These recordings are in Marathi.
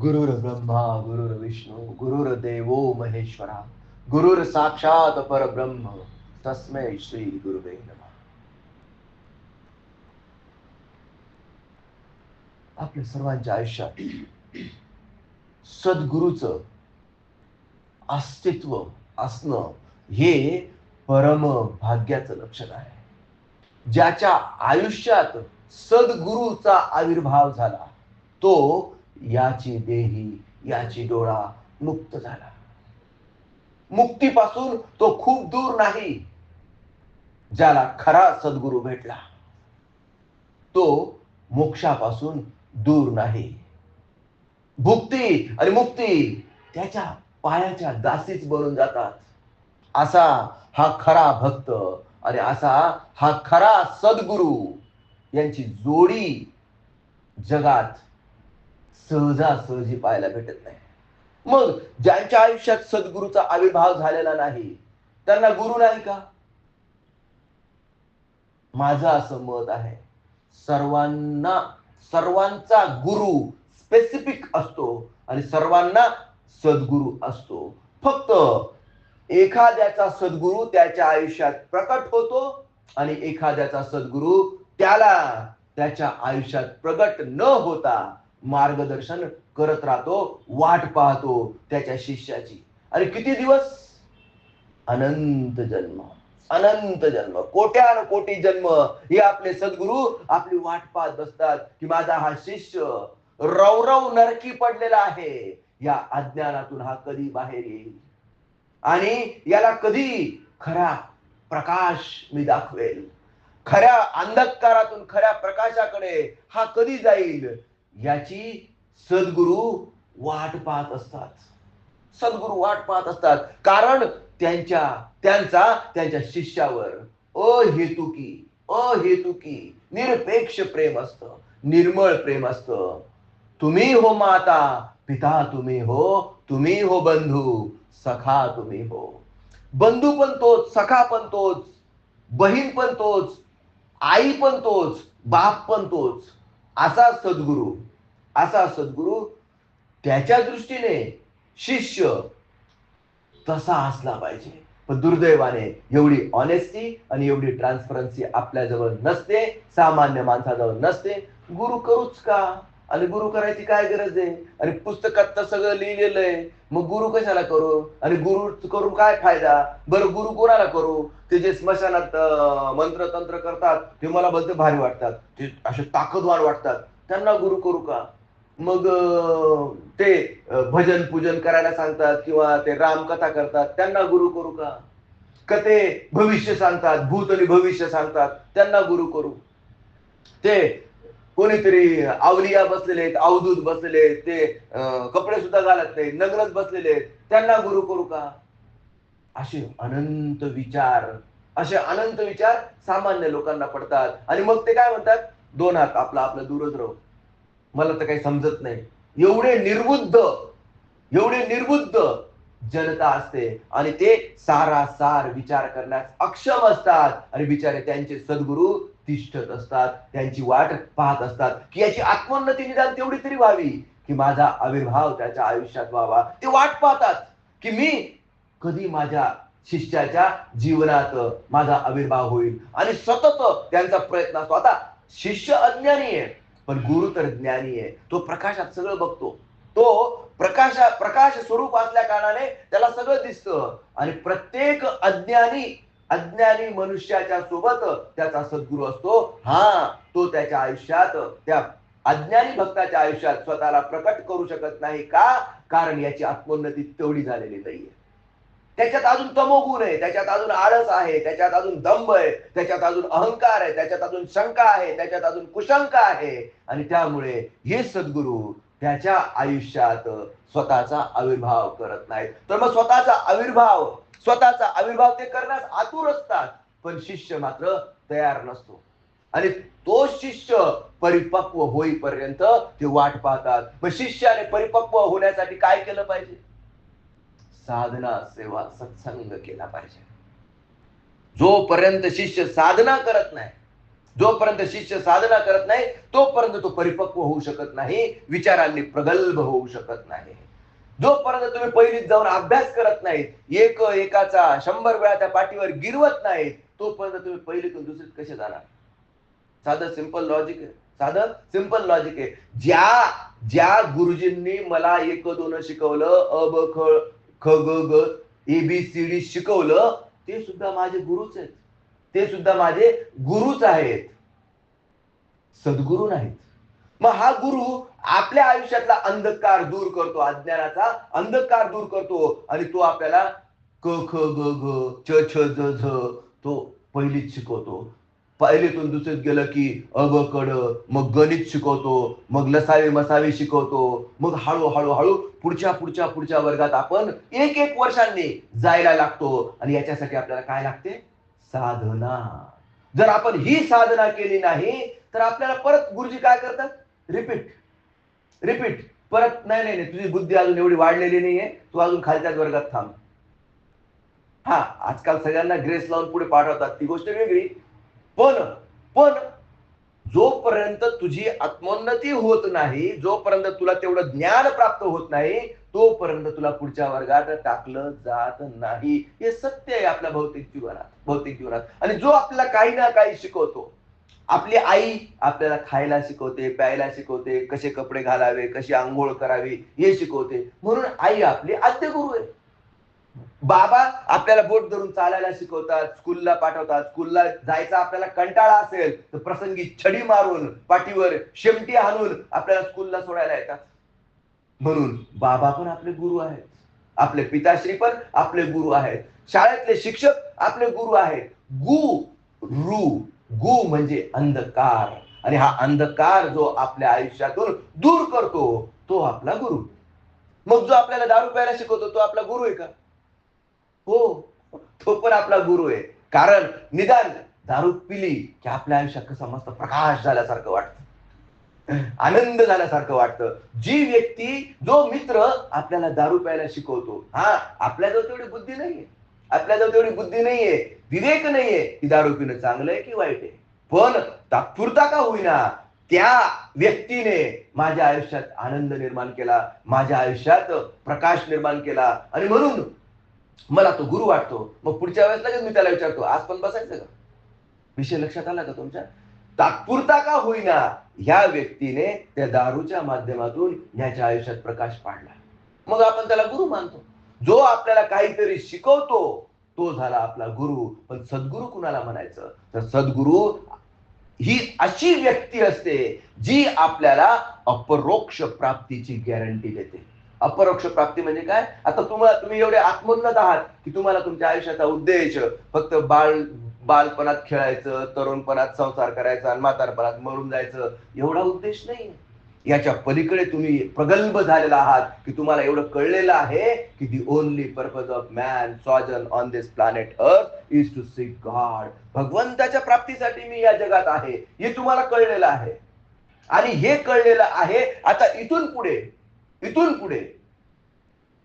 गुरुर ब्रह्मा गुरुर विष्णू गुरुर देवो महेश्वरा गुरुर साक्षात परब्रह्म तस्मै श्री गुरुवे नमः. आपल्या सर्वांच्या आयुष्यात सद्गुरूचं अस्तित्व असणं हे परम भाग्याचं लक्षण आहे. ज्याच्या आयुष्यात सद्गुरूचा आविर्भाव झाला तो याची देही याची डोळा मुक्त झाला. मुक्तीपासून तो खूप दूर नाही ज्याला खरा सद्गुरू भेटला. तो मोक्षापासून दूर नाही. भुक्ती आणि मुक्ती त्याच्या पायाच्या दासीच बनून जातात. असा हा खरा भक्त आणि असा हा खरा सद्गुरू यांची जोडी जगात सहजासहजी पाहायला भेटत नाही. मग ज्यांच्या आयुष्यात सद्गुरूचा आविर्भाव झालेला नाही त्यांना गुरु नाही का? माझं असं मत आहे सर्वांना सर्वांचा गुरु स्पेसिफिक असतो आणि सर्वांना सद्गुरू असतो. फक्त एखाद्याचा सद्गुरू त्याच्या आयुष्यात प्रकट होतो आणि एखाद्याचा सद्गुरू त्याला त्याच्या आयुष्यात प्रगट न होता मार्गदर्शन करत राहतो वाट पाहतो त्याच्या शिष्याची. आणि किती दिवस? अनंत जन्म. अनंत जन्म. कोट्यान कोटी जन्म. हे आपले सद्गुरू आपली वाट पाहत बसतात की माझा हा शिष्य रवरव नरकी पडलेला आहे. या अज्ञानातून हा कधी बाहेर येईल? आणि याला कधी खरा प्रकाश मी दाखवेल? खऱ्या अंधकारातून खऱ्या प्रकाशाकडे हा कधी जाईल? याची सद्गुरू वाट पाहत असतात. सद्गुरू वाट पाहत असतात. कारण त्यांच्या त्यांचा त्यांच्या शिष्यावर अहेतुकी अहेतुकी निरपेक्ष प्रेम असत. निर्मळ प्रेम असत. तुम्ही हो माता पिता तुम्ही हो तुम्ही हो बंधू सखा तुम्ही हो. बंधू पण तोच सखा पण तोच बहीण पण तोच आई पण तोच बाप पण तोच. असा सद्गुरू असा सद्गुरू त्याच्या दृष्टीने शिष्य तसा असला पाहिजे. पण दुर्दैवाने एवढी ऑनेस्टी आणि एवढी ट्रान्सपरन्सी आपल्याजवळ नसते सामान्य माणसाजवळ नसते. गुरु करूच का? आणि गुरु करायची काय गरज आहे? आणि पुस्तकात तर सगळं लिहिलेलं आहे. मग गुरु कशाला करू? आणि गुरु करून काय फायदा? बरं गुरु कोणाला करू? ते जे स्मशानात मंत्र तंत्र करतात ते मला बद्दल भारी वाटतात. ते असे ताकदवान वाटतात. त्यांना गुरु करू का? मग ते भजन पूजन करायला सांगतात किंवा ते रामकथा करतात. त्यांना गुरु करू का? का ते भविष्य सांगतात? भूत आणि भविष्य सांगतात. त्यांना गुरु करू. ते कोणीतरी आवलिया बसलेले आहेत अवधूत बसलेले आहेत ते कपडे सुद्धा घालत नाही नग्नच बसलेले आहेत. त्यांना गुरु करू का? असे अनंत विचार असे अनंत विचार सामान्य लोकांना पडतात. आणि मग ते काय म्हणतात? दोन हात आपला आपला दूरच राहू. मला तर काही समजत नाही. एवढे निर्बुद्ध एवढे निर्बुद्ध जनता असते. आणि ते सारा सार विचार करण्यास अक्षम असतात. आणि बिचारे त्यांचे सद्गुरू तिष्ठत असतात त्यांची वाट पाहत असतात की याची आत्मोन्नती निदान तेवढी तरी व्हावी की माझा आविर्भाव त्याच्या आयुष्यात व्हावा. ते वाट पाहतात की मी कधी माझ्या शिष्याच्या जीवनात माझा आविर्भाव होईल. आणि सतत त्यांचा प्रयत्न असतो. आता शिष्य अज्ञानी आहे पण गुरु तर ज्ञानी आहे. तो प्रकाशात सगळं बघतो. तो प्रकाश प्रकाश स्वरूप असल्या कारणाने त्याला सगळं दिसतं. आणि प्रत्येक अज्ञानी अज्ञानी मनुष्याच्या सोबत त्याचा सद्गुरू असतो. हा तो त्याच्या आयुष्यात त्या अज्ञानी भक्ताच्या आयुष्यात स्वतःला प्रकट करू शकत नाही का? कारण याची आत्मोन्नती तेवढी झालेली नाहीये. त्याच्यात अजून तमोगुण आहे त्याच्यात अजून आळस आहे त्याच्यात अजून दंभ आहे त्याच्यात अजून अहंकार आहे त्याच्यात अजून शंका आहे त्याच्यात अजून कुशंका आहे. आणि त्यामुळे हे सद्गुरू त्याच्या आयुष्यात स्वतःचा आविर्भाव करत नाहीत. तर मग स्वतःचा आविर्भाव स्वतःचा आविर्भाव ते करण्यास आतुर असतात पण शिष्य मात्र तयार नसतो. आणि तो शिष्य परिपक्व होईपर्यंत ते वाट पाहतात. मग शिष्याने परिपक्व होण्यासाठी काय केलं पाहिजे? साधना सेवा सत्संग केला पाहिजे. जोपर्यंत शिष्य साधना करत नाही जोपर्यंत शिष्य साधना करत नाही तोपर्यंत तो परिपक्व होऊ शकत नाही विचारांनी प्रगल्भ होऊ शकत नाही. जोपर्यंत तुम्ही पहिलीत जाऊन अभ्यास करत नाहीत एक एकाचा शंभर वेळा त्या पाठीवर गिरवत नाहीत तोपर्यंत तुम्ही पहिलीतून दुसरीत कसे जाणार? साधं सिंपल लॉजिक आहे. साधं सिंपल लॉजिक आहे. ज्या ज्या गुरुजींनी मला एक दोन शिकवलं अ ब ख ख ग ग ए बी सी डी शिकवलं ते सुद्धा माझे गुरुच आहेत. ते सुद्धा माझे गुरुच आहेत. सद्गुरू नाहीत. मग हा गुरु आपल्या आयुष्यातला अंधकार दूर करतो अज्ञानाचा अंधकार दूर करतो आणि तो आपल्याला क ख ग घ च छ ज झ तो पहिलीच शिकवतो. पहिलीतून दुसरीत गेलं की अग कड मग गणित शिकवतो मग लसावी मसावी शिकवतो मग हळू हळू हळू पुढच्या पुढच्या पुढच्या वर्गात आपण एक एक वर्षांनी जायला लागतो आणि याच्यासाठी आपल्याला काय लागते? साधना. जर आपण ही साधना केली नाही तर आपल्याला परत गुरुजी काय करतात? रिपीट रिपीट परत नाही नाही नाही, तुझी बुद्धी अजून एवढी वाढलेली नाहीये. तू अजून खालच्याच वर्गात थांब. हा आजकाल सगळ्यांना ग्रेस लावून पुढे पाठवतात. ती गोष्ट वेगळी. पण पण जोपर्यंत तुझी आत्मोन्नती होत नाही जोपर्यंत तुला तेवढं ज्ञान प्राप्त होत नाही तोपर्यंत तुला पुढच्या वर्गात टाकलं जात नाही. हे सत्य आहे आपल्या भौतिक जीवनात भौतिक जीवनात. आणि जो आपल्याला काही ना काही शिकवतो आपली आई आपल्याला खायला शिकवते प्यायला शिकवते कसे कपडे घालावे कशी आंघोळ करावी हे शिकवते. म्हणून आई आपली आद्य गुरु आहे. बाबा आपल्याला बोट धरून चालायला शिकवतात स्कूलला पाठवतात. स्कूलला जायचा आपल्याला कंटाळा असेल तर प्रसंगी छडी मारून पाठीवर शेमटी हाणून आपल्याला स्कूलला सोडायला येतात. म्हणून बाबा पण आपले गुरु आहेत. आपले पिताश्री पण आपले गुरु आहेत. शाळेतले शिक्षक आपले गुरु आहेत. गु रु गु म्हणजे अंधकार. आणि हा अंधकार जो आपल्या आयुष्यातून दूर करतो तो आपला गुरु. मग जो आपल्याला दारू प्यायला शिकवतो तो आपला गुरु आहे का? हो तो पण आपला गुरु आहे. कारण निदान दारू पिली की आपल्या आयुष्यात कसं मस्त प्रकाश झाल्यासारखं वाटतं. आनंद झाल्यासारखं वाटतं. जी व्यक्ती जो मित्र आपल्याला दारू प्यायला शिकवतो हा आपल्याजवळ तेवढी बुद्धी नाहीये. आपल्याजवळ तेवढी बुद्धी नाहीये विवेक नाहीये. की दारू पिणं चांगलं आहे की वाईट आहे? पण तात्पुरता का होईना त्या व्यक्तीने माझ्या आयुष्यात आनंद निर्माण केला माझ्या आयुष्यात प्रकाश निर्माण केला. आणि म्हणून मला तो गुरु वाटतो. मग पुढच्या वेळेस लगेच मी त्याला विचारतो आज पण बसायचं का? विषय लक्षात आला का तुमच्या? तात्पुरता का होईना ह्या व्यक्तीने त्या दारूच्या माध्यमातून ह्याच्या आयुष्यात प्रकाश पाडला. मग आपण त्याला गुरु मानतो. जो आपल्याला काहीतरी शिकवतो तो झाला आपला गुरु. पण सद्गुरु कुणाला म्हणायचं? तर सद्गुरु ही अशी व्यक्ती असते जी आपल्याला अपरोक्ष प्राप्तीची गॅरंटी देते. अपरोक्ष प्राप्ती म्हणजे काय? आता तुम्हाला तुम्ही एवढे आत्मोन्नत आहात की तुम्हाला तुमच्या आयुष्याचा उद्देश फक्त बाळ बालपणात खेळायचं तरुणपणात संसार करायचा आणि म्हातारपणात मरून जायचं एवढा उद्देश नाही याच्या पलीकडे तुम्ही प्रगल्भ झालेला आहात की तुम्हाला एवढं कळलेलं आहे की the only purpose of man sojourn on this planet earth is to see God भगवंताच्या प्राप्तीसाठी मी या जगात आहे. हे तुम्हाला कळलेलं आहे. आणि हे कळलेलं आहे आता इथून पुढे इथून पुढे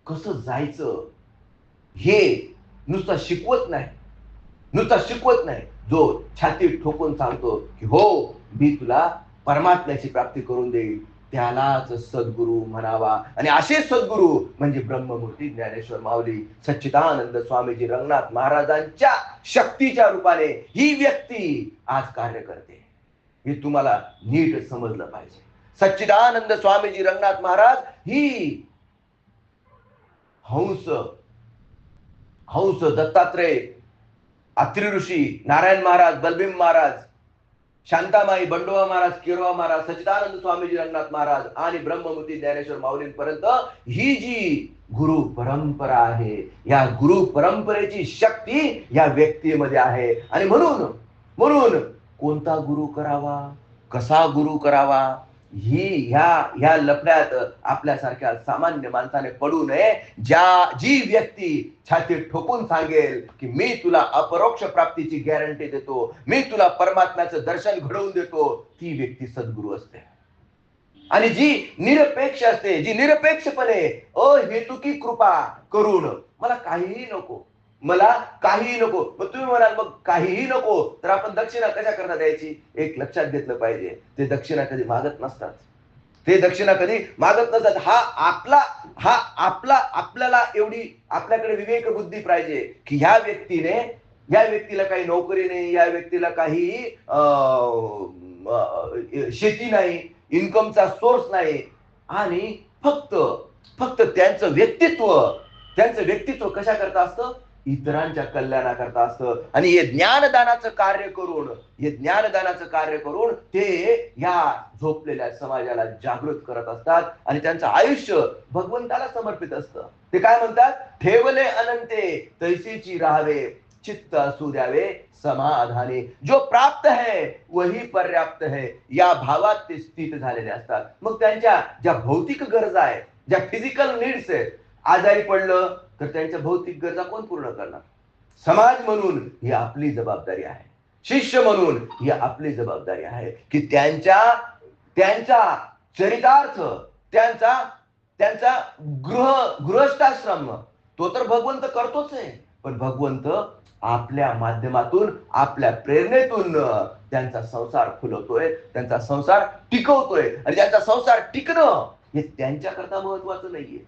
कसं जायचं हे नुसतं शिकवत नाही. नुसता शिकवत नाही. जो छाती ठोकून सांगतो की हो मी तुला परमात्म्याची प्राप्ती करून देईल. त्यालाच सद्गुरू म्हणावा. आणि असे सद्गुरू म्हणजे ब्रह्ममूर्ती ज्ञानेश्वर माऊली सच्चिदानंद स्वामीजी रंगनाथ महाराजांच्या शक्तीच्या रूपाने ही व्यक्ती आज कार्य करते. हे तुम्हाला नीट समजलं पाहिजे. सच्चिदानंद स्वामीजी रंगनाथ महाराज ही हंस हंस दत्तात्रय अत्रिऋषी नारायण महाराज बलभीम महाराज शांतामाई बंडोबा महाराज किरोबा महाराज सचिदानंद स्वामीजी रंगनाथ महाराज आणि ब्रह्ममूर्ती ज्ञानेश्वर माऊलींपर्यंत ही जी गुरु परंपरा आहे या गुरु परंपरेची शक्ती या व्यक्तीमध्ये आहे. आणि म्हणून म्हणून कोणता गुरु करावा कसा गुरु करावा ही ह्या ह्या लफड्यात आपल्यासारख्या सामान्य माणसाने पडू नये ज्या जी व्यक्ती छाती ठोकून सांगेल की मी तुला अपरोक्ष प्राप्तीची गॅरंटी देतो मी तुला परमात्म्याचं दर्शन घडवून देतो ती व्यक्ती सद्गुरू असते. आणि जी निरपेक्ष असते जी निरपेक्षपणे अहेतुकी कृपा करून मला काहीही नको मला काहीही नको. मग तुम्ही म्हणाल मग काहीही नको तर आपण दक्षिणा कशा करता द्यायची एक लक्षात घेतलं पाहिजे. ते दक्षिणा कधी मागत नसतात. ते दक्षिणा कधी मागत नसतात. हा आपला हा आपला आपल्याला एवढी आपल्याकडे विवेक बुद्धी पाहिजे की ह्या व्यक्तीने या व्यक्तीला काही नोकरी नाही या व्यक्तीला काही अं, शेती नाही इन्कमचा सोर्स नाही. आणि फक्त फक्त त्यांचं व्यक्तित्व त्यांचं व्यक्तित्व कशा करता असतं? इतरांच्या कल्याणाकरता असतं. आणि हे ज्ञानदानाचं कार्य करून हे ज्ञानदानाचं कार्य करून ते या झोपलेल्या समाजाला जागृत करत असतात आणि त्यांचं आयुष्य भगवंताला समर्पित असतं. ते काय म्हणतात? ठेवले अनंते तैसीची राहावे चित्त असू द्यावे समाधानी. जो प्राप्त है वही पर्याप्त है या भावात ते स्थित झालेले असतात. मग त्यांच्या ज्या भौतिक गरजा आहेत ज्या फिजिकल नीड्स आहेत आजारी पडलं तर त्यांच्या भौतिक गरजा कोण पूर्ण करणार? समाज म्हणून ही आपली जबाबदारी आहे. शिष्य म्हणून ही आपली जबाबदारी आहे की त्यांच्या त्यांचा चरितार्थ त्यांचा त्यांचा गृह गृहस्थाश्रम तो तर भगवंत करतोच आहे. पण भगवंत आपल्या माध्यमातून आपल्या प्रेरणेतून त्यांचा संसार फुलवतोय त्यांचा संसार टिकवतोय आणि त्यांचा संसार टिकणं हे त्यांच्याकरता महत्वाचं नाहीये.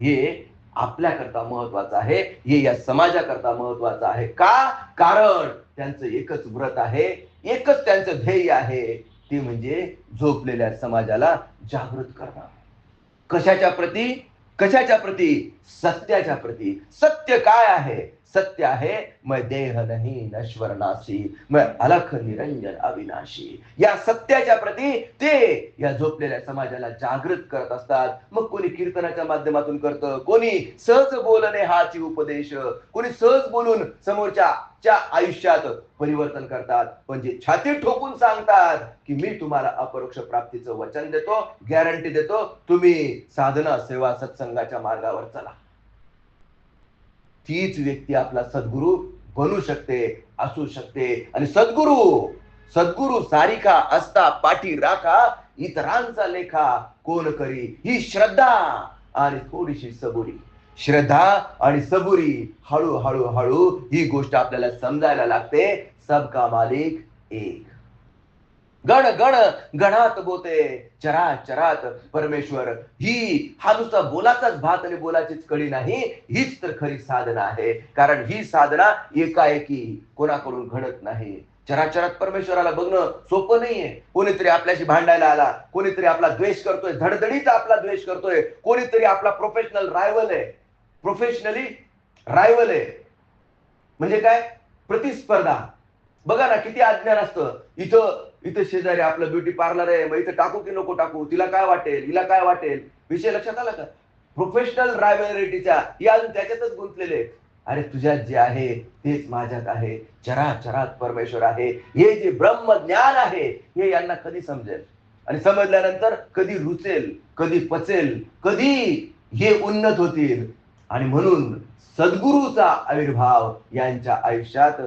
हे आपल्याकरता महत्वाचं आहे हे या समाजाकरता महत्वाचं आहे. का? कारण त्यांचं एकच व्रत आहे एकच त्यांचं ध्येय आहे ते म्हणजे झोपलेल्या समाजाला जागृत करणं. कशाच्या प्रती? कशाच्या प्रती? सत्याच्या प्रती. सत्य काय आहे? सत्य आहे मग देह नाही नश्वर नासी मग अलख निरंजन अविनाशी. या सत्याच्या प्रती ते या झोपलेल्या समाजाला जागृत करत असतात. मग कोणी कीर्तनाच्या माध्यमातून करतं कोणी सहज बोलणे हाची उपदेश कोणी सहज बोलून समोरच्या च्या आयुष्यात परिवर्तन करतात. पण जे छाती ठोकून सांगतात की मी तुम्हाला अपरोक्ष प्राप्तीचं वचन देतो गॅरंटी देतो तुम्ही साधना सेवा सत्संगाच्या मार्गावर चला. तीच व्यक्ती आपला सद्गुरू बनू शकते असू शकते. आणि सद्गुरू सद्गुरू सारिका असता पाठी राखा इतरांचा लेखा कोण करी? ही श्रद्धा आणि थोडीशी सबुरी. श्रद्धा आणि सबुरी हळूहळू हळू ही गोष्ट आपल्याला समजायला लागते. सबका मालिक एक. गण गण गणात बोते चरा चरात परमेश्वर. ही हा नुसता बोलाचाच भात आणि बोलाचीच कडी नाही हीच तर खरी साधना आहे. कारण ही साधना एकाएकी कोणाकडून घडत नाही. चराचरात परमेश्वराला बघणं सोपं नाहीये. कोणीतरी आपल्याशी भांडायला आला कोणीतरी आपला द्वेष करतोय धडधडीचा आपला द्वेष करतोय कोणीतरी आपला प्रोफेशनल रायवल आहे. प्रोफेशनली रायवल आहे. म्हणजे काय? प्रतिस्पर्धा. बघा ना किती अज्ञान असतं. इथं इथं शेजारी आपलं ब्युटी पार्लर आहे मग इथं टाकू की नको टाकू? तिला काय वाटेल? हिला काय वाटेल? विषय लक्षात आला का? प्रोफेशनल रायव्हलिटीच्या हे अजून त्याच्यातच गुंतलेले अरे तुझ्यात जे आहे तेच माझ्यात आहे. चरा चरात परमेश्वर आहे. हे जे ब्रह्म ज्ञान आहे हे यांना कधी समजेल? आणि समजल्यानंतर कधी रुचेल कधी पचेल कधी हे उन्नत होतील? आणि म्हणून सद्गुरूचा आविर्भाव यांच्या आयुष्यात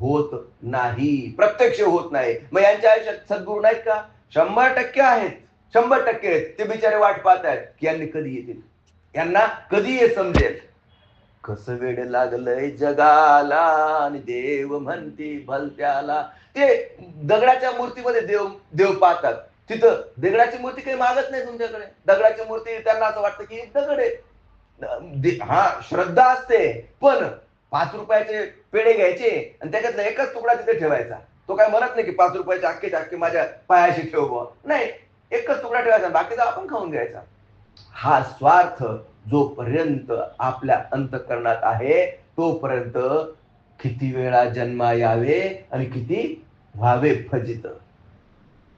होत नाही प्रत्यक्ष होत नाही. मग यांच्या आयुष्यात सद्गुरू नाहीत का? शंभर टक्के आहेत. शंभर टक्के आहेत. ते बिचारे वाट पाहत आहेत की यांनी कधी येतील. यांना कधी हे समजेल? कसं वेड लागलंय जगाला आणि देव म्हणती भलत्याला. ते दगडाच्या मूर्तीमध्ये देव देव पाहतात. तिथं दगडाची मूर्ती काही मागत नाही तुमच्याकडे. दगडाची मूर्ती त्यांना असं वाटतं की दगड आहे. हा श्रद्धा असते. पण पाच रुपयाचे पेढे घ्यायचे आणि त्याच्यातला एकच तुकडा तिथे ठेवायचा. तो काय म्हणत नाही की पाच रुपयाचे अख्खे अख्खे माझ्या पायाशी ठेव नाही एकच तुकडा ठेवायचा बाकीचा आपण खाऊन घ्यायचा. हा स्वार्थ जोपर्यंत आपल्या अंतकरणात आहे तोपर्यंत किती वेळा जन्मा यावे आणि किती व्हावे फजित.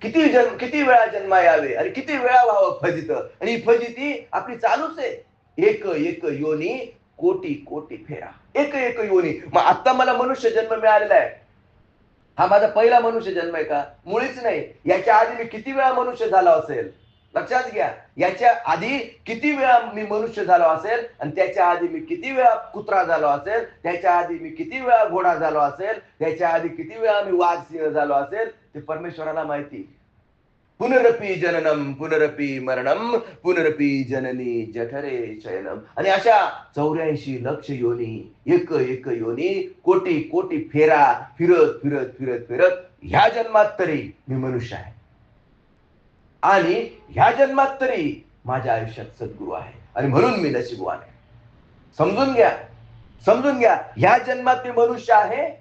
किती जन्म किती वेळा जन्मा यावे आणि किती वेळा व्हावं फजित. आणि ही फजिती आपली चालूच आहे. एक एक योनी कोटी कोटी फेरा. एक एक योनी. मग आता मला मनुष्य जन्म मिळालेला आहे. हा माझा पहिला मनुष्य जन्म आहे का? मुळीच नाही. याच्या आधी मी किती वेळा मनुष्य झाला असेल? लक्षात घ्या. याच्या आधी किती वेळा मी मनुष्य झालो असेल? आणि त्याच्या आधी मी किती वेळा कुत्रा झालो असेल? त्याच्या आधी मी किती वेळा घोडा झालो असेल? त्याच्या आधी किती वेळा मी वाघ सिंह झालो असेल? ते परमेश्वराला माहिती. पुनरपी जननम पुनरपी मरणम पुनरपी जननी जठरे शयनम आणि अशा चौऱ्याऐंशी लक्ष योनी एक एक योनी कोटी कोटी फेरा फिरत फिरत फिरत फिरत ह्या जन्मात तरी मी मनुष्य आहे. आणि ह्या जन्मात तरी माझ्या आयुष्यात सद्गुरू आहे. आणि म्हणून मी नशीबवान आहे. समजून घ्या. समजून घ्या. ह्या जन्मात मी मनुष्य आहे.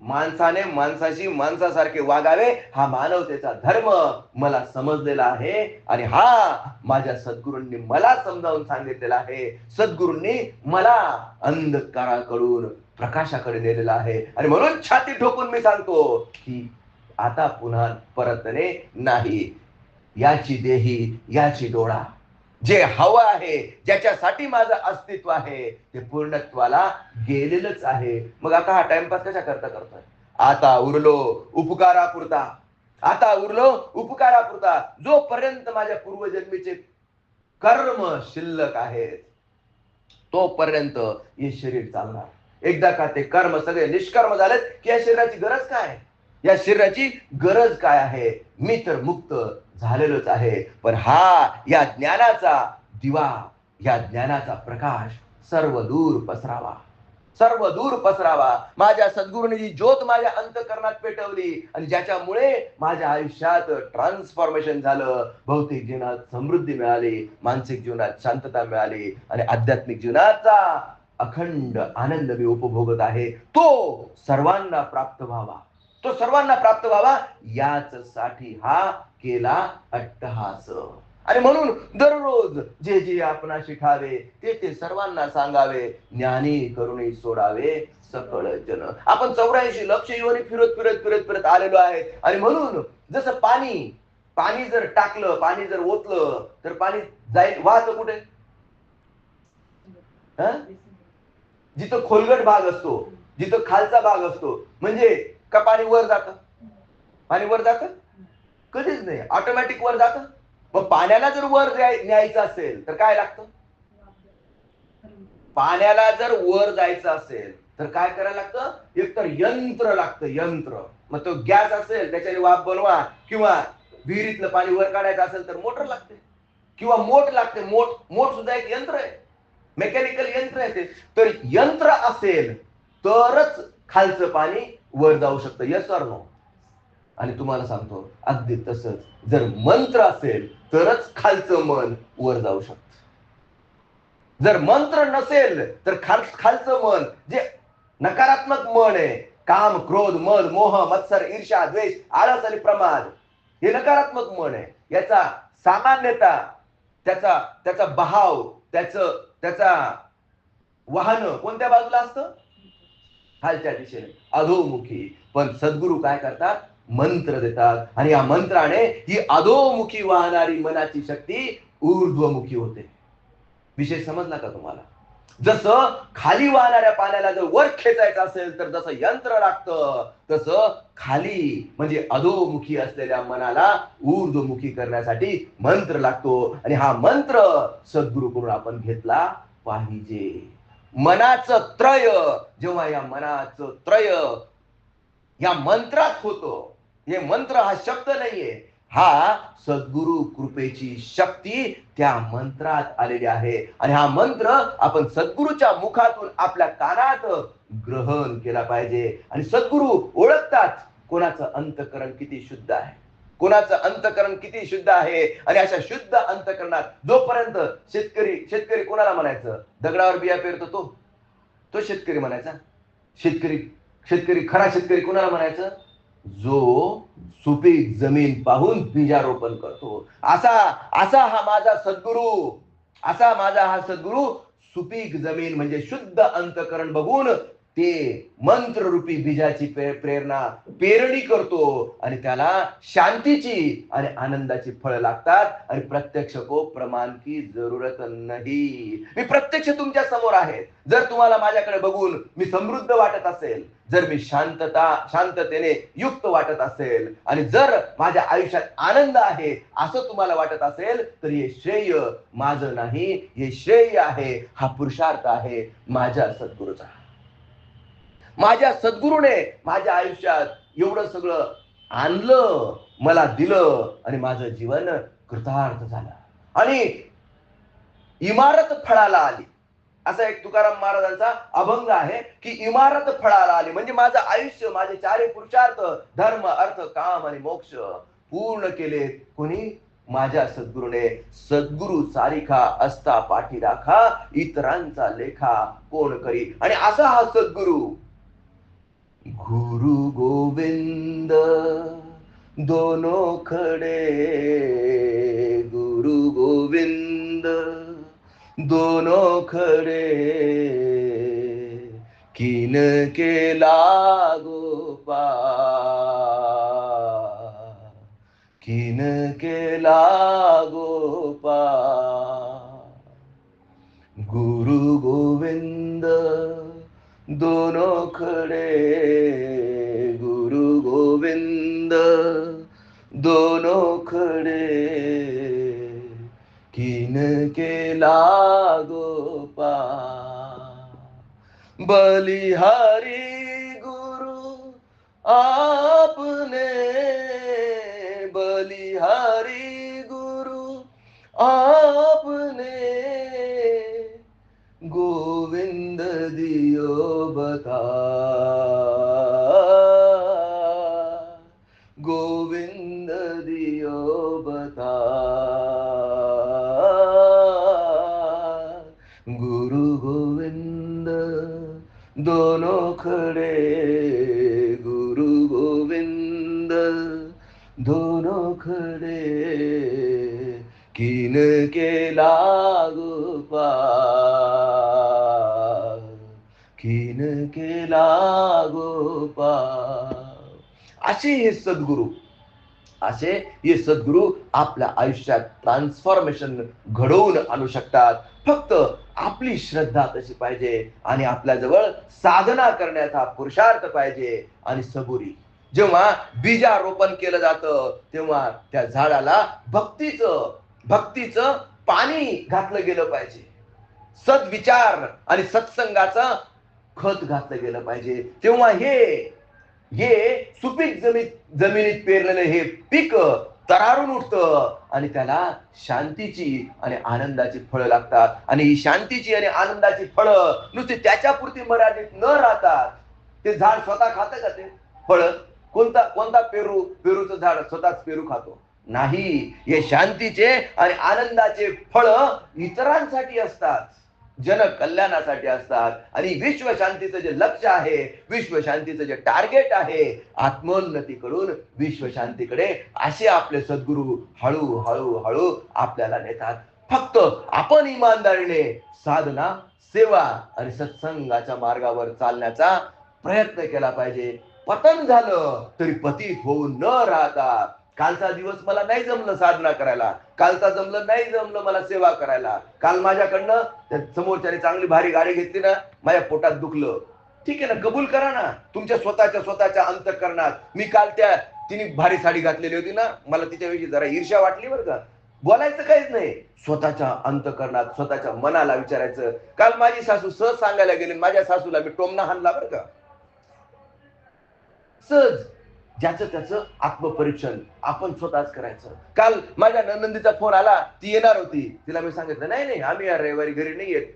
माणसाने माणसाशी माणसासारखे वागावे हा मानवतेचा धर्म मला समजलेला आहे आणि हा माझ्या सद्गुरूंनी मला समजावून सांगितलेला आहे. सद्गुरूंनी मला अंधकाराकडून प्रकाशाकडे नेलेला आहे. आणि म्हणून छाती ठोकून मी सांगतो की आता पुन्हा परतणे नाही. याची देही याची डोळा जे हवं आहे ज्याच्यासाठी माझं अस्तित्व आहे ते पूर्णत्वाला गेलेलंच आहे. मग आता हा टाइमपास कशा करता करतोय आता उरलो उपकारापुरता. आता उरलो उपकारापुरता. जोपर्यंत माझ्या पूर्वजन्मीचे कर्म शिल्लक आहेत तोपर्यंत हे शरीर चालणार. एकदा का ते कर्म सगळे निष्कर्म झालेत की या शरीराची गरज काय? आहे? या शरीराची गरज काय आहे? मी तर मुक्त झालेलंच आहे. पण हा या ज्ञानाचा दिवा या ज्ञानाचा प्रकाश सर्व दूर पसरावा. सर्व दूर पसरावा. माझ्या सद्गुरूने जी ज्योत माझ्या अंतकरणात पेटवली आणि ज्याच्यामुळे माझ्या आयुष्यात ट्रान्सफॉर्मेशन झालं भौतिक जीवनात समृद्धी मिळाली मानसिक जीवनात शांतता मिळाली आणि आध्यात्मिक जीवनाचा अखंड आनंद मी उपभोगत आहे. तो सर्वांना प्राप्त व्हावा. तो सर्वांना प्राप्त व्हावा याच साठी हा केला अट्टहास. आणि म्हणून दररोज जे जे आपण शिकावे ते ते सर्वांना सांगावे ज्ञानी करुणी सोडावे सकळ जन. आपण चौऱ्याऐंशी लक्ष येऊन फिरत फिरत फिरत फिरत आलेलो आहे. आणि म्हणून जसं पाणी पाणी जर टाकलं पाणी जर ओतलं तर पाणी जाईल वाहत कुठे? जिथं खोलगट भाग असतो जिथं खालचा भाग असतो. म्हणजे का पाणी वर जात? पाणी वर जात? कधीच नाही. ऑटोमॅटिक वर जात. मग पाण्याला जर वर न्यायचं असेल तर काय लागतं? पाण्याला जर वर जायचं असेल तर काय करायला लागतं? एक तर यंत्र लागतं यंत्र. मग तो गॅस असेल त्याच्याने वाफ बनवा. किंवा विहिरीतलं पाणी वर काढायचं असेल तर मोटर लागते. किंवा मोठ लागते. मोठ मोठ सुद्धा एक यंत्र आहे. मेकॅनिकल यंत्र आहे ते. तर यंत्र असेल तरच खालचं पाणी वर जाऊ शकतं. यस नो आणि तुम्हाला सांगतो अगदी तसंच जर मंत्र असेल तरच खालचं मन वर जाऊ शकतं. जर मंत्र नसेल तर खाल खालचं मन जे नकारात्मक मन आहे काम क्रोध मद मोह मत्सर ईर्षा द्वेष आळस आणि प्रमाद हे नकारात्मक मन आहे. याचा सामान्यता त्याचा त्याचा बहाव त्याच त्याचा वाहन कोणत्या बाजूला असतं? खालच्या दिशेने. अधोमुखी. पण सद्गुरू काय करतात? मंत्र देतात. आणि या मंत्राने ही अधोमुखी वाहणारी मनाची शक्ती ऊर्ध्वमुखी होते. विषय समजला का तुम्हाला? जसं खाली वाहणाऱ्या पाण्याला जर वर खेचायचं असेल तर जसं यंत्र लागतं तसं खाली म्हणजे अधोमुखी असलेल्या मनाला ऊर्ध्वमुखी करण्यासाठी मंत्र लागतो. आणि हा मंत्र सद्गुरूकडून आपण घेतला पाहिजे. मनाचं त्रय जेव्हा या मनाचं त्रय या मंत्रात होतं हे मंत्र हा शब्द नाहीये. हा सद्गुरु कृपेची शक्ती त्या मंत्रात आलेली आहे. आणि हा मंत्र आपण सद्गुरूच्या मुखातून आपल्या कानात ग्रहण केला पाहिजे. आणि सद्गुरु ओळखतात कोणाचं अंतकरण किती शुद्ध आहे. कोणाचं अंतकरण किती शुद्ध आहे. आणि अशा शुद्ध अंतकरणात जोपर्यंत शेतकरी शेतकरी कोणाला म्हणायचं? दगडावर बिया पेरतो तो. तो शेतकरी म्हणायचा. शेतकरी शेतकरी खरा शेतकरी कोणाला म्हणायचं? जो सुपीक जमीन पाहून बीजारोपण करतो. असा असा हा माझा सद्गुरू असा माझा हा सद्गुरू सुपीक जमीन म्हणजे शुद्ध अंतकरण बघून ते मंत्ररूपी बीजाची प्रेरणा पेरणी करतो आणि त्याला शांतीची आणि आनंदाची फळ लागतात आणि प्रत्यक्ष को प्रमाण की जरूरत नाही. मी प्रत्यक्ष तुमच्यासमोर आहे. जर तुम्हाला माझ्याकडे बघून मी समृद्ध वाटत असेल जर मी शांतता शांततेने युक्त वाटत असेल आणि जर माझ्या आयुष्यात आनंद आहे असं तुम्हाला वाटत असेल तर हे श्रेय माझं नाही हे श्रेय आहे हा पुरुषार्थ आहे माझ्या सद्गुरूचा. माझ्या सद्गुरूने माझ्या आयुष्यात एवढं सगळं आणलं मला दिलं आणि माझं जीवन कृतार्थ झालं. आणि इमारत फळाला आली. असा एक तुकाराम महाराजांचा अभंग आहे की इमारत फळाला आली. म्हणजे माझं आयुष्य माझे चारे पुरुषार्थ धर्म अर्थ काम आणि मोक्ष पूर्ण केले. कोणी? माझ्या सद्गुरूने. सद्गुरु सारिखा असता पाठी राखा इतरांचा लेखा कोण करी? आणि असा हा सद्गुरु गुरु गोविंद दोनो खडे। गुरु गोविंद दोनो खडे। किन केला गोपा किन केला गोपा गुरु गोविंद। दोनों खडे गुरु गोविंद दोनों खडे किन केला गोपा बलिहारी गुरु आपने बलिहारी गुरु आप दियो बता। गोविंद दियो बता। गुरु गोविंद दोनों खड़े। गुरु गोविंद दोनों खड़े। किन के लागू पा। किन केला गोपा असे हे सद्गुरू असे हे सद्गुरू आपल्या आयुष्यात ट्रान्सफॉर्मेशन घडवून आणू शकतात. फक्त आपली श्रद्धा तशी पाहिजे आणि आपल्याजवळ साधना करण्याचा पुरुषार्थ पाहिजे आणि सबुरी. जेव्हा बीजारोपण केलं जातं तेव्हा त्या झाडाला भक्तीचं भक्तीचं पाणी घातलं गेलं पाहिजे. सद्विचार आणि सत्संगाचं खत घातलं गेलं पाहिजे. तेव्हा हे हे सुपीक जमीन जमिनीत पेरलेलं हे पीक तरारून उठतं आणि त्याला शांतीची आणि आनंदाची फळं लागतात. आणि ही शांतीची आणि आनंदाची फळं नुसती त्याच्यापुरती मर्यादित न राहतात. ते झाड स्वतः खातं का ते? फळ. कोणता कोणता पेरू पेरूचं झाड स्वतःच पेरू खातो? नाही. हे शांतीचे आणि आनंदाचे फळ इतरांसाठी असतात. जन कल्याणासाठी असतात. आणि विश्वशांतीचं जे लक्ष आहे विश्वशांतीचं जे टार्गेट आहे आत्मोन्नतीकडून विश्वशांतीकडे असे आपले सद्गुरू हळू हळू हळू आपल्याला नेतात. फक्त आपण इमानदारीने साधना सेवा आणि सत्संगाच्या मार्गावर चालण्याचा प्रयत्न केला पाहिजे. पतन झालं तरी पतित होऊन न राहता कालचा दिवस मला नाही जमलं साधना करायला. कालचा जमलं नाही जमलं मला सेवा करायला. काल माझ्याकडनं त्या समोरच्याने चांगली भारी गाडी घेतली ना माझ्या पोटात दुखलं. ठीक आहे ना कबूल करा ना. तुमच्या स्वतःच्या स्वतःच्या अंतकरणात. मी काल त्या तिने भारी साडी घातलेली होती ना मला तिच्याविषयी जरा ईर्ष्या वाटली बरं का. बोलायचं काहीच नाही. स्वतःच्या अंतकरणात स्वतःच्या मनाला विचारायचं. काल माझी सासू सहज सांगायला गेली माझ्या सासूला मी टोमना हाणला बरं का. सहज. ज्याचं त्याचं आत्मपरीक्षण आपण स्वतःच करायचं. काल माझ्या नंदीचा फोन आला ती येणार होती. तिला मी सांगितलं नाही नाही आम्ही या रविवारी घरी नाही येत.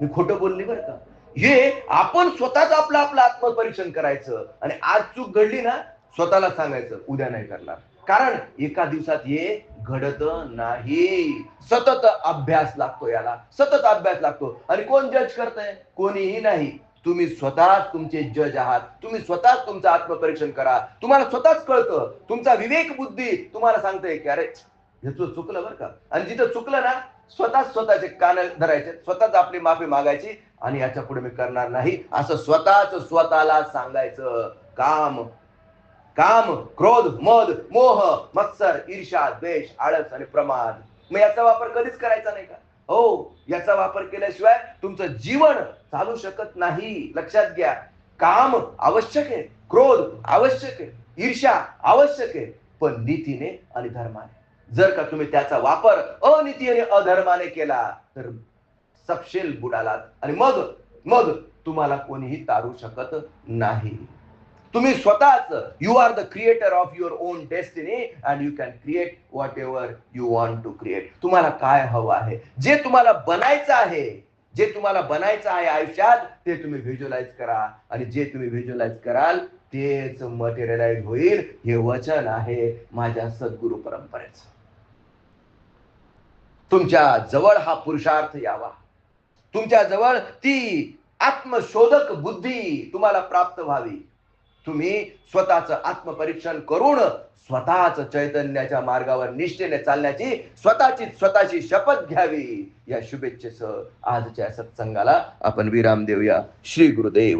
मी खोटं बोलली बरं का. हे आपण स्वतःच आपलं आपलं आत्मपरीक्षण करायचं. आणि आज चूक घडली ना स्वतःला सांगायचं उद्या नाही करणार. कारण एका दिवसात हे घडत नाही. सतत अभ्यास लागतो याला. सतत अभ्यास लागतो. आणि कोण जज करतंय? कोणीही नाही. तुम्ही स्वतःच तुमचे जज आहात. तुम्ही स्वतःच तुमचं आत्मपरीक्षण करा. तुम्हाला स्वतःच कळतं. तुमचा विवेक बुद्धी तुम्हाला सांगते की अरे ह्याचं चुकलं बरं का? आणि जिथं चुकलं ना स्वतःच स्वतःचे कान धरायचे. स्वतःच आपली माफी मागायची आणि याच्यापुढे मी करणार नाही. असं स्वतःच स्वतःला सांगायचं. काम काम क्रोध मद मोह मत्सर ईर्षा द्वेष आळस आणि प्रमाद. मग याचा वापर कधीच करायचा नाही का? हो याचा वापर केल्याशिवाय तुमचं जीवन चालू शकत नाही. लक्षात घ्या. काम आवश्यक आहे क्रोध आवश्यक आहे ईर्षा आवश्यक आहे पण नीतीने आणि धर्माने. जर का तुम्ही त्याचा वापर अनिती आणि अधर्माने केला तर सपशेल बुडालात आणि मग मग तुम्हाला कोणीही तारू शकत नाही. तुम्ही स्वतःच you are the creator of your own destiny and you can create whatever you want to create तुम्हाला काय हवं आहे? जे तुम्हाला बनायचं आहे जे तुम्हाला बनायचं आहे आयुष्यात ते तुम्ही व्हिज्युअलाइज करा. आणि जे तुम्ही व्हिज्युअलाइज कराल तेच मटेरियलाइज होईल. हे वचन आहे माझ्या सद्गुरु परंपरेच. तुमच्या जवळ हा पुरुषार्थ यावा. तुमच्या जवळ ती आत्मशोधक बुद्धी तुम्हाला प्राप्त व्हावी. तुम्ही स्वतःचं आत्मपरीक्षण करून स्वतःच चैतन्याच्या मार्गावर निष्ठेने चालण्याची स्वतःची स्वतःची शपथ घ्यावी. या शुभेच्छेसह आजच्या सत्संगाला आपण विराम देऊया. श्री गुरुदेव.